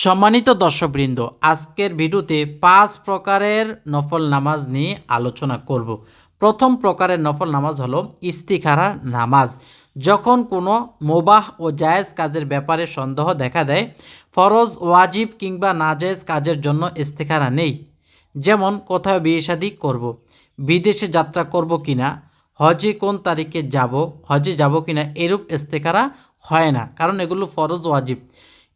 সম্মানিত দর্শকবৃন্দ, আজকের ভিডিওতে পাঁচ প্রকারের নফল নামাজ নিয়ে আলোচনা করব। প্রথম প্রকারের নফল নামাজ হলো ইস্তিখারা নামাজ। যখন কোনো মোবাহ ও জায়েজ কাজের ব্যাপারে সন্দেহ দেখা দেয়, ফরজ, ওয়াজিব কিংবা নাজায়েজ কাজের জন্য ইস্তিখারা নেই। যেমন কোথাও বিয়ে শাদি করব। বিদেশে যাত্রা করব কিনা হজে কোন তারিখে যাব হজে যাব কিনা, এরূপ ইস্তেখারা হয় না। কারণ এগুলো ফরজ, ওয়াজিব।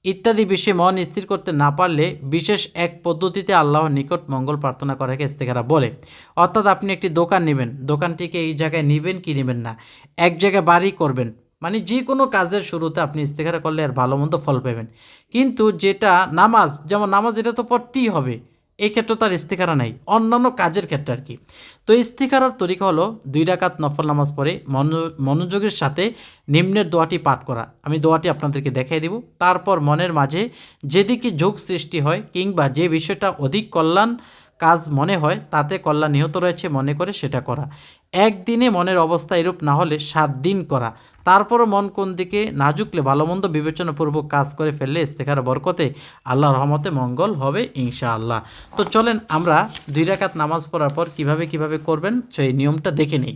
ইত্যাদি বিষয়ে মন স্থির করতে না পারলে বিশেষ এক পদ্ধতিতে আল্লাহর নিকট মঙ্গল প্রার্থনা করাকে ইস্তেখারা বলে। অর্থাৎ আপনি একটি দোকান নেবেন। দোকানটিকে এই জায়গায় নেবেন কি নেবেন না? এক জায়গায় বাড়ি করবেন। মানে যে কোনো কাজের শুরুতে আপনি ইস্তেখারা করলে আর ভালো মন্দ ফল পাবেন। কিন্তু যেটা নামাজ, যেমন নামাজ এটা তো পড়তেই হবে। এই ক্ষেত্রে তার ইস্তিকারা নেই, অন্যান্য কাজের ক্ষেত্রে আর কি। তো ইস্তিকারার তরিকা হলো দুই রাকাত নফল নামাজ পড়ে মনো- মনোযোগের সাথে নিম্নের দোয়াটি পাঠ করা। আমি দোয়াটি আপনাদেরকে দেখাই দেব। তারপর মনের মাঝে যেদিকে যোগ সৃষ্টি হয় কিংবা যে বিষয়টা অধিক কল্যাণ কাজ মনে হয় তাতে কল্যাণ নিহত রয়েছে মনে করে সেটা করা। একদিনে মনের অবস্থা এরূপ না হলে সাত দিন করা। তারপরও মন কোন দিকে না ঝুঁকলে ভালো মন্দ বিবেচনাপূর্বক কাজ করে ফেললে ইস্তেখার বরকতে আল্লাহ রহমতে মঙ্গল হবে ইনশাআল্লাহ। তো চলেন আমরা দুই রাকাত নামাজ পড়ার পর কীভাবে কীভাবে করবেন সেই নিয়মটা দেখে নেই।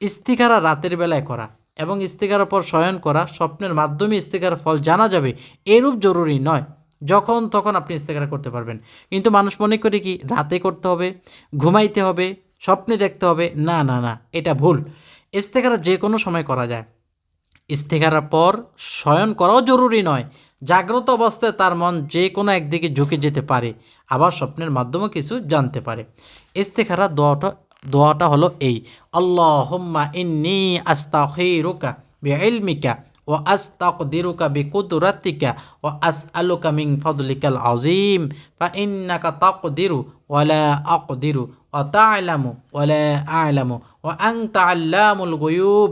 ইস্তিকারা রাতের বেলায় করা এবং ইস্তিকারার পর শয়ন করা স্বপ্নের মাধ্যমে ইস্তিকার ফল জানা যাবে এরূপ জরুরি নয়। যখন তখন আপনি ইস্তেকারা করতে পারবেন। কিন্তু মানুষ মনে করে কি? রাতে করতে হবে, ঘুমাইতে হবে স্বপ্নে দেখতে হবে, না না না, এটা ভুল। ইস্তেকারা যে কোনো সময় করা যায়। ইস্তেকারার পর শয়ন করাও জরুরি নয়। জাগ্রত অবস্থায় তার মন যে কোনো একদিকে ঝুঁকে যেতে পারে, আবার স্বপ্নের মাধ্যমে কিছু জানতে পারে। ইস্তেখারা দোয়াটা দোয়াটা হলো এই, আল্লাহুম্মা ইন্নি আস্তাখিরুকা বিইলমিকা। وأستقدرك بقدرتك وأسألك من فضلك العظيم فإنك تقدر ولا أقدر وتعلم ولا أعلم وأنت علام الغيوب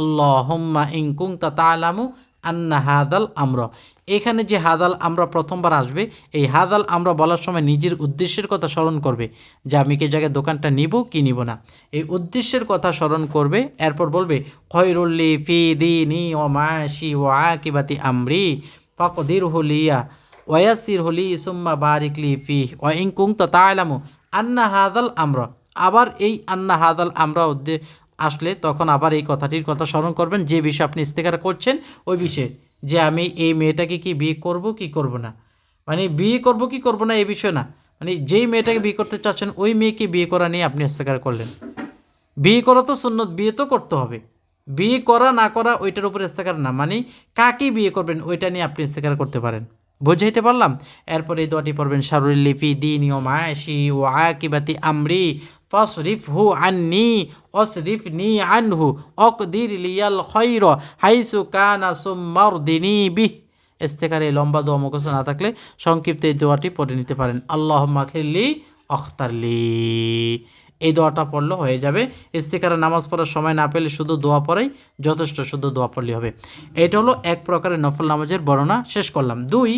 اللهم إن كنت تعلم أن هذا الأمر তা'লামু এখানে যে হাদাল আমরা প্রথমবার আসবে, এই হাদাল আমরা বলার সময় নিজের উদ্দেশ্যের কথা স্মরণ করবে, যে আমি কে জায়গায় দোকানটা নিব, কি নিব না। এই উদ্দেশ্যের কথা স্মরণ করবে, এরপর বলবে খয়রুল্লি ফি দিনি ও মায়াসি ও আকিবাতি আমরি ফকদির হলিয়া ওয়াসির হলি সুম্মা বারিকলি ফি ও ইংকুং তো তাইলামু আন্না হাদাল আমরা। আবার এই আন্না হাদাল আমরা উদ্দে আসলে তখন আবার এই কথাটির কথা স্মরণ করবেন, যে বিষয়ে আপনি ইস্তেকার করছেন, ওই বিষয়ে। যে আমি এই মেয়েটাকে কি বিয়ে করব, কি করব না? মানে বিয়ে করব, কি করব না, এই বিষয় না। মানে যেই মেয়েটাকে বিয়ে করতে চাচ্ছেন, ওই মেয়েকে বিয়ে করা নিয়ে আপনি ইস্তেকার করলেন। বিয়ে করা তো সুন্নত, বিয়ে তো করতে হবে। বিয়ে করা না করা, ওইটার উপর ইস্তেকার না। মানে কাকে বিয়ে করবেন, ওইটা নিয়ে আপনি ইস্তেকার করতে পারেন। বুঝাইতে পারলাম? এরপর এই দোয়াটি পড়বেন, শারুল লিফি দিন ও মায়াসি ও আকিবাতি আমরি ফসরিফ হু আন্নি অসরিফ নি আনহু অকদির লিয়াল খৈর হাইসু কানা সুম্মার দিনী বিহ। ইস্তেকার এই লম্বা দোয়া মুখস্থ না থাকলে সংক্ষিপ্ত এই দোয়াটি পড়ে নিতে পারেন। আল্লাহ মাখিল্লি অখতারলি এই দোয়াটা পড়লে হয়ে যাবে। ইস্তিকারা নামাজ পড়ার সময় না পেলে শুধু দোয়া পড়াই যথেষ্ট, শুধু দোয়া পড়লে হবে। এটা হলো এক প্রকারের নফল নামাজের বর্ণনা শেষ করলাম। দুই,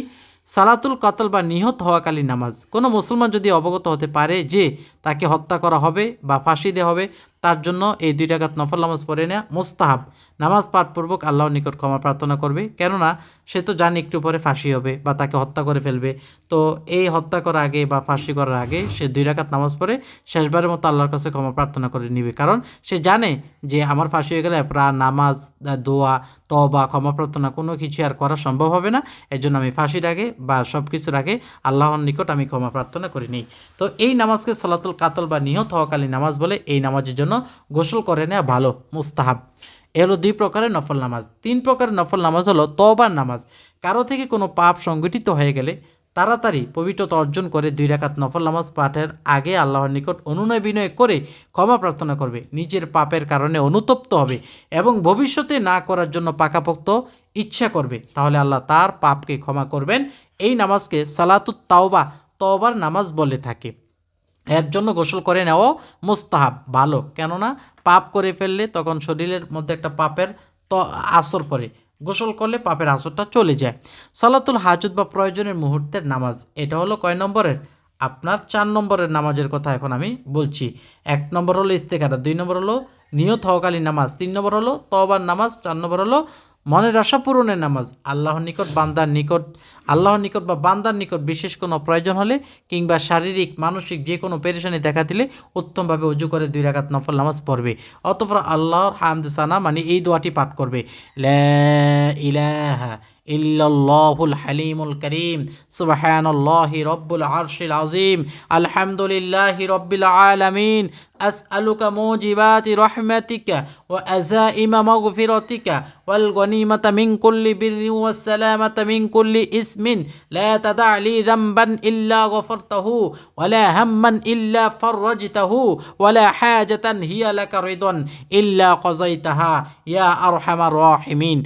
সালাতুল কাতল বা নিহত হওয়াকালীন নামাজ। কোনো মুসলমান যদি অবগত হতে পারে যে তাকে হত্যা করা হবে বা ফাঁসি দেওয়া হবে, তার জন্য এই দুই টাকাত নফল নামাজ পড়ে নেওয়া মোস্তাহাব। নামাজ পাঠপূর্বক আল্লাহর নিকট ক্ষমা প্রার্থনা করবে। কেননা, সে তো জানে একটু পরে ফাঁসি হবে বা তাকে হত্যা করে ফেলবে। তো এই হত্যা করার আগে বা ফাঁসি করার আগে সে দুই রাকাত নামাজ পড়ে শেষবারের মতো আল্লাহর কাছে ক্ষমা প্রার্থনা করে নিবে। কারণ, সে জানে যে আমার ফাঁসি হয়ে গেলে প্রা, নামাজ দোয়া তবা ক্ষমা প্রার্থনা কোনো কিছু আর করা সম্ভব হবে না। এর জন্য আমি ফাঁসির আগে বা সব কিছুর আগে আল্লাহর নিকট আমি ক্ষমা প্রার্থনা করে নিই। তো এই নামাজকে সালাতুল কাতল বা নিহত হওয়াকালীন নামাজ বলে এই নামাজের জন্য গোসল করে নেওয়া ভালো, মুস্তাহাব। এ হলো দুই প্রকারের নফল নামাজ। তিন প্রকারের নফল নামাজ হলো তবার নামাজ। কারও থেকে কোনো পাপ সংগঠিত হয়ে গেলে তাড়াতাড়ি পবিত্রতা অর্জন করে দুই রাকাত নফল নামাজ পাঠের আগে আল্লাহর নিকট অনুনয় বিনয় করে ক্ষমা প্রার্থনা করবে। নিজের পাপের কারণে অনুতপ্ত হবে এবং ভবিষ্যতে না করার জন্য পাকাপোক্ত ইচ্ছা করবে। তাহলে আল্লাহ তার পাপকে ক্ষমা করবেন। এই নামাজকে সালাতুত তাওবা, তওবার নামাজ বলে থাকে। এর জন্য গোসল করে নেওয়াও মুস্তাহাব, ভালো। কেননা পাপ করে ফেললে তখন শরীরের মধ্যে একটা পাপের ত আসর পড়ে। গোসল করলে পাপের আসরটা চলে যায়। সালাতুল হাজত বা প্রয়োজনের মুহূর্তের নামাজ, এটা হলো কয় নম্বরের? আপনার চার নম্বরের নামাজের কথা এখন আমি বলছি। এক নম্বর হলো ইস্তেকারা, দুই নম্বর হলো নিয়ত হওয়াকালীন নামাজ, তিন নম্বর হলো তবার নামাজ, চার নম্বর হলো মনের আশা পূরণের নামাজ, আল্লাহর নিকট, বান্দার নিকট, আল্লাহর নিকট বা বান্দার নিকট বিশেষ কোনো প্রয়োজন হলে কিংবা শারীরিক, মানসিক যে কোনো পেরেশানি দেখা দিলে উত্তমভাবে উজু করে দুই রাকাত নফল নামাজ পড়বে। অতপর আল্লাহর হামদ সানা মানে এই দোয়াটি পাঠ করবে। লা ইলাহা ইল্লাল্লাহুল হালিমুল করিম সুবহানাল্লাহি রব্বুল আরশিল আজিম আলহামদুলিল্লাহি রব্বিল আলামিন আসআলুকা মুজিবাতি রহমাতিকা ওয়া আযাইমা মাগফিরাতিকা ওয়াল গনিমাতা মিন কুল্লি বিররি ওয়াস সালামাতা মিন কুল্লি ইসমিন লা তাদা লি যামবান ইল্লা গফরতাহু ওয়ালা হাম্মান ইল্লা ফাররাজতাহু ওয়ালা হাজাতান হিয়া লাকা রিদন ইল্লা কাযাইতাহা ইয়া আরহামার রাহিমিন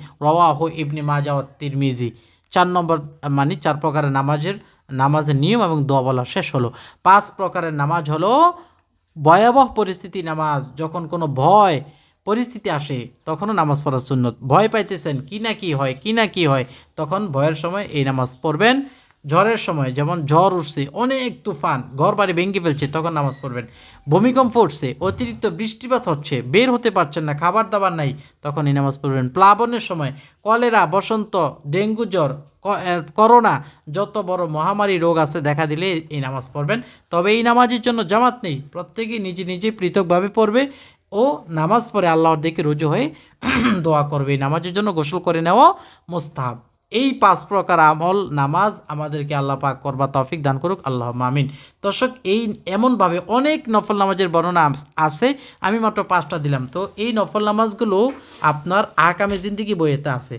তিরমিজি। চার নম্বর মানে চার প্রকারের নামাজের নামাজের নিয়ম এবং দোয়া বলা শেষ হলো। পাঁচ প্রকারের নামাজ হলো ভয়াবহ পরিস্থিতি নামাজ। যখন কোনো ভয়, পরিস্থিতি আসে, তখনও নামাজ পড়ার সুন্নত। ভয় পাইতেছেন, কি না কি হয়, কি না কি হয়, তখন ভয়ের সময় এই নামাজ পড়বেন। ঝড়ের সময়, যেমন ঝড় উঠছে, অনেক তুফান ঘর বাড়ি ভেঙে ফেলছে, তখন নামাজ পড়বেন। ভূমিকম্প উঠছে, অতিরিক্ত বৃষ্টিপাত হচ্ছে, বের হতে পারছেন না খাবার দাবার নাই তখন এই নামাজ পড়বেন। প্লাবনের সময়, কলেরা, বসন্ত, ডেঙ্গু জ্বর করোনা, যত বড় মহামারী রোগ আছে, দেখা দিলে এই নামাজ পড়বেন। তবে এই নামাজের জন্য জামাত নেই, প্রত্যেকেই নিজে নিজে পৃথকভাবে পড়বে ও নামাজ পড়ে আল্লাহর দিকে রুজু হয়ে দোয়া করবে। নামাজের জন্য গোসল করে নেওয়া মোস্তাহাব। এই পাঁচ প্রকার আমল, নামাজ আমাদেরকে আল্লাহ পাক করবা তৌফিক দান করুক আল্লাহ মামিন দর্শক, এই এমনভাবে অনেক নফল নামাজের বর্ণনা আছে, আমি মাত্র পাঁচটা দিলাম। তো এই নফল নামাজগুলো আপনার আকামে জিন্দিগি বইয়েতে আছে।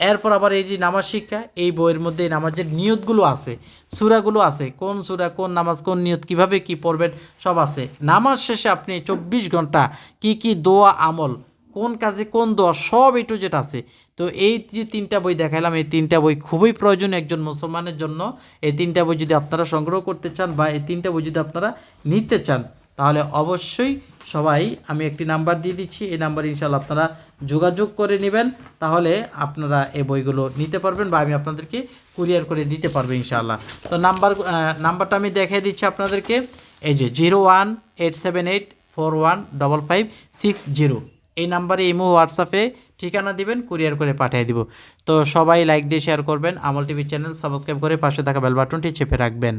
এরপর আবার এই যে নামাজ শিক্ষা, এই বইয়ের মধ্যে নামাজের নিয়তগুলো আছে, সুরাগুলো আছে। কোন সুরা, কোন নামাজ, কোন নিয়ত, কীভাবে কি পড়বেন, সব আছে। নামাজ শেষে আপনি চব্বিশ ঘণ্টা কি কি দোয়া, আমল কোন কাজে কোন দোয়া, সব এটু যেটা আছে। তো এই যে তিনটা বই দেখালাম এই তিনটা বই খুবই প্রয়োজন একজন মুসলমানের জন্য। এই তিনটা বই যদি আপনারা সংগ্রহ করতে চান বা এই তিনটা বই যদি আপনারা নিতে চান, তাহলে অবশ্যই সবাই আমি একটি নাম্বার দিয়ে দিচ্ছি। এই নাম্বারে ইনশাল্লাহ আপনারা যোগাযোগ করে নেবেন। তাহলে আপনারা এই বইগুলো নিতে পারবেন বা আমি আপনাদেরকে কুরিয়ার করে দিতে পারব ইনশাল্লাহ তো নাম্বার নাম্বারটা আমি দেখিয়ে দিচ্ছি আপনাদেরকে। এই যে zero one eight seven eight four one double five six zero. এই নাম্বারে ইমো, হোয়াটসঅ্যাপে ঠিকানা দিবেন, কুরিয়ার করে পাঠিয়ে দিব। তো সবাই লাইক দিয়ে শেয়ার করবেন। আমল টিভি চ্যানেল সাবস্ক্রাইব করে পাশে থাকা বেল বাটনটি চেপে রাখবেন।